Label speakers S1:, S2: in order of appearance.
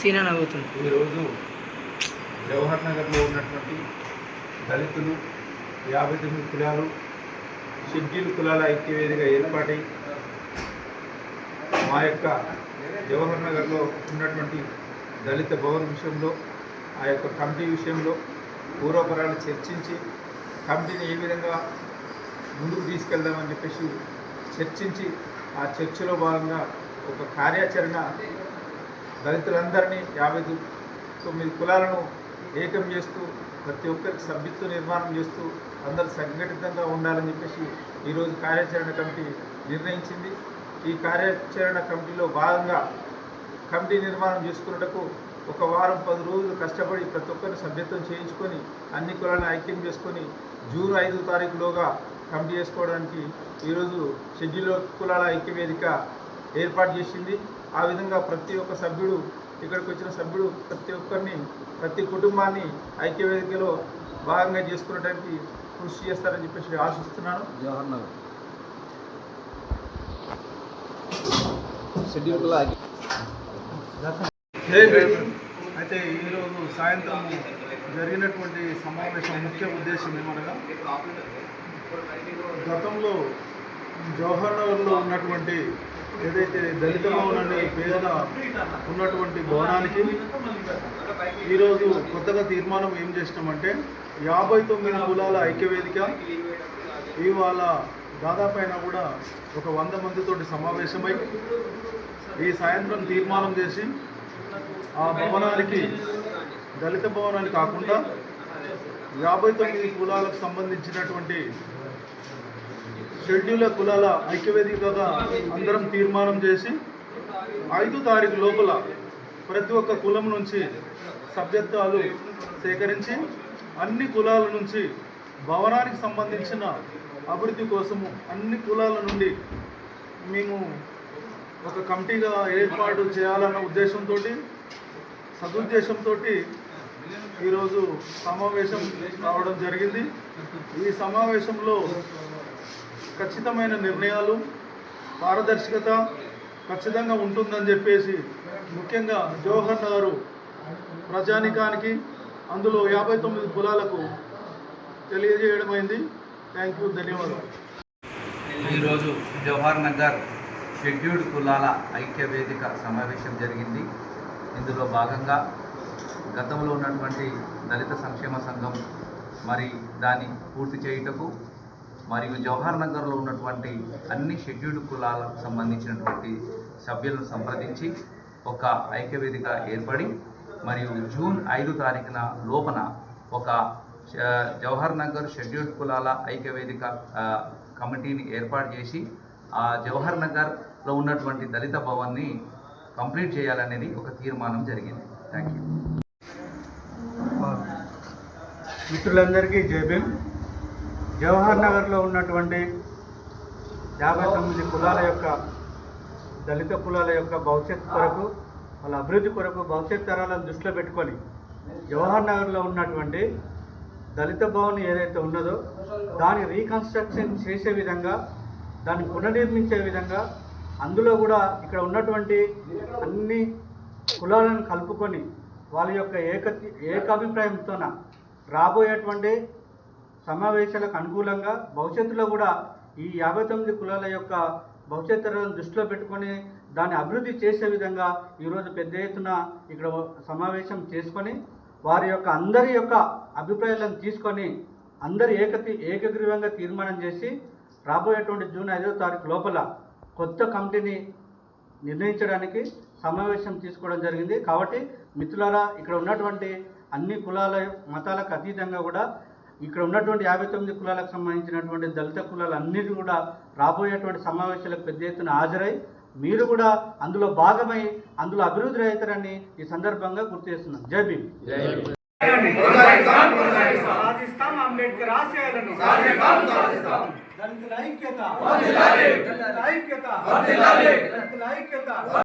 S1: సీనా నవ్వుతుంది
S2: ఈరోజు జవహర్ నగర్లో ఉన్నటువంటి దళితులు యాభై తొమ్మిది కులాలు షెడ్యూల్ కులాల ఐక్యవేదిక ఏర్పాటై మా యొక్క జవహర్ నగర్లో ఉన్నటువంటి దళిత భవన్ విషయంలో ఆ యొక్క కమిటీ విషయంలో పూర్వపరాలు చర్చించి కమిటీని ఏ విధంగా ముందుకు తీసుకెళ్దామని చెప్పేసి చర్చించి ఆ చర్చలో భాగంగా ఒక కార్యాచరణ దళితులందరినీ యాభై తొమ్మిది కులాలను ఏకం చేస్తూ ప్రతి ఒక్కరికి సభ్యత్వ నిర్మాణం చేస్తూ అందరూ సంఘటితంగా ఉండాలని చెప్పేసి ఈరోజు కార్యాచరణ కమిటీ నిర్ణయించింది. ఈ కార్యాచరణ కమిటీలో భాగంగా కమిటీ నిర్మాణం చేసుకున్నటకు ఒక వారం పది రోజులు కష్టపడి ప్రతి ఒక్కరిని సభ్యత్వం చేయించుకొని అన్ని కులాలను ఐక్యం చేసుకొని జూన్ ఐదో తారీఖులోగా కమిటీ చేసుకోవడానికి ఈరోజు షెడ్యూల్ కులాల ఐక్యవేదిక ఏర్పాటు చేసింది. ఆ విధంగా ప్రతి ఒక్క సభ్యుడు ఇక్కడికి వచ్చిన సభ్యుడు ప్రతి ఒక్కరిని ప్రతి కుటుంబాన్ని ఐక్యవేదికలో భాగంగా చేసుకునడానికి కృషి చేస్తారని చెప్పేసి ఆశిస్తున్నాను.
S3: జవహర్ నగర్. షెడ్యూల్
S4: అయితే ఈరోజు సాయంత్రం జరిగినటువంటి సమావేశం ముఖ్య ఉద్దేశం ఏమనగా గతంలో జవహర్నగర్లో ఉన్నటువంటి ఏదైతే దళిత భవనాన్ని పేరున ఉన్నటువంటి భవనానికి ఈరోజు కొత్తగా తీర్మానం ఏం చేసినామంటే యాభై తొమ్మిది కులాల ఐక్యవేదిక ఇవాళ దాదాపైన కూడా ఒక వంద మందితోటి సమావేశమై ఈ సాయంత్రం తీర్మానం చేసి ఆ భవనానికి దళిత భవనాన్ని కాకుండా యాభై తొమ్మిది కులాలకు సంబంధించినటువంటి షెడ్యూల్ కులాల ఐక్యవేదికగా అందరం తీర్మానం చేసి ఐదు తారీఖు లోపల ప్రతి ఒక్క కులం నుంచి సభ్యత్వాలు సేకరించి అన్ని కులాల నుంచి భవనానికి సంబంధించిన అభివృద్ధి కోసము అన్ని కులాల నుండి మేము ఒక కమిటీగా ఏర్పాటు చేయాలన్న ఉద్దేశంతో సదుద్దేశంతో ఈరోజు సమావేశం కావడం జరిగింది. ఈ సమావేశంలో ఖచ్చితమైన నిర్ణయాలు పారదర్శకత ఖచ్చితంగా ఉంటుందని చెప్పేసి ముఖ్యంగా జవహర్ నగరు ప్రజానికానికి అందులో యాభై తొమ్మిది కులాలకు తెలియజేయడమైంది. థ్యాంక్ యూ ధన్యవాదాలు.
S5: ఈరోజు జవహర్ నగర్ షెడ్యూల్డ్ కులాల ఐక్య వేదిక సమావేశం జరిగింది. ఇందులో భాగంగా గతంలో ఉన్నటువంటి దళిత సంక్షేమ సంఘం మరి దాన్ని పూర్తి చేయుటకు మరియు జవహర్ నగర్లో ఉన్నటువంటి అన్ని షెడ్యూల్డ్ కులాలకు సంబంధించినటువంటి సభ్యులను సంప్రదించి ఒక ఐక్యవేదిక ఏర్పడి మరియు జూన్ ఐదు తారీఖున లోపన ఒక జవహర్ నగర్ షెడ్యూల్డ్ కులాల ఐక్యవేదిక కమిటీని ఏర్పాటు చేసి ఆ జవహర్ నగర్లో ఉన్నటువంటి దళిత భవన్ని కంప్లీట్ చేయాలనేది ఒక తీర్మానం జరిగింది. Thank you.
S4: మిత్రులందరికీ జై భీమ్. జవహర్ నగర్లో ఉన్నటువంటి యాభై తొమ్మిది కులాల యొక్క దళిత కులాల యొక్క భవిష్యత్ కొరకు వాళ్ళ అభివృద్ధి కొరకు భవిష్యత్ తరాలను దృష్టిలో పెట్టుకొని జవహర్ నగర్లో ఉన్నటువంటి దళిత భవన్ ఏదైతే ఉన్నదో దాని రీకన్స్ట్రక్షన్ చేసే విధంగా దాన్ని పునర్నిర్మించే విధంగా అందులో కూడా ఇక్కడ ఉన్నటువంటి అన్ని కులాలను కలుపుకొని వాళ్ళ యొక్క ఏక ఏకాభిప్రాయంతోన రాబోయేటువంటి సమావేశాలకు అనుకూలంగా భవిష్యత్తులో కూడా ఈ యాభై తొమ్మిది కులాల యొక్క భవిష్యత్తులను దృష్టిలో పెట్టుకొని దాన్ని అభివృద్ధి చేసే విధంగా ఈరోజు పెద్ద ఎత్తున ఇక్కడ సమావేశం చేసుకొని వారి యొక్క అందరి యొక్క అభిప్రాయాలను తీసుకొని అందరి ఏకతి ఏకగ్రీవంగా తీర్మానం చేసి రాబోయేటువంటి జూన్ ఐదో తారీఖు లోపల కొత్త కమిటీని నిర్ణయించడానికి సమావేశం తీసుకోవడం జరిగింది. కాబట్టి మిత్రులారా ఇక్కడ ఉన్నటువంటి అన్ని కులాల మతాలకు అతీతంగా కూడా ఇక్కడ ఉన్నటువంటి యాభై తొమ్మిది కులాలకు సంబంధించినటువంటి దళిత కులాలు అన్నిటి కూడా రాబోయేటువంటి సమావేశాలకు పెద్ద ఎత్తున హాజరై మీరు కూడా అందులో భాగమై అందులో అభివృద్ధి అవుతారని ఈ సందర్భంగా గుర్తు చేస్తున్నాం. జై భీమ్. సాధిస్తాం అంబేద్కర్ ఆశయాలను. దళితుల ఐక్యత. దళితుల ఐక్యత. దళితుల ఐక్యత.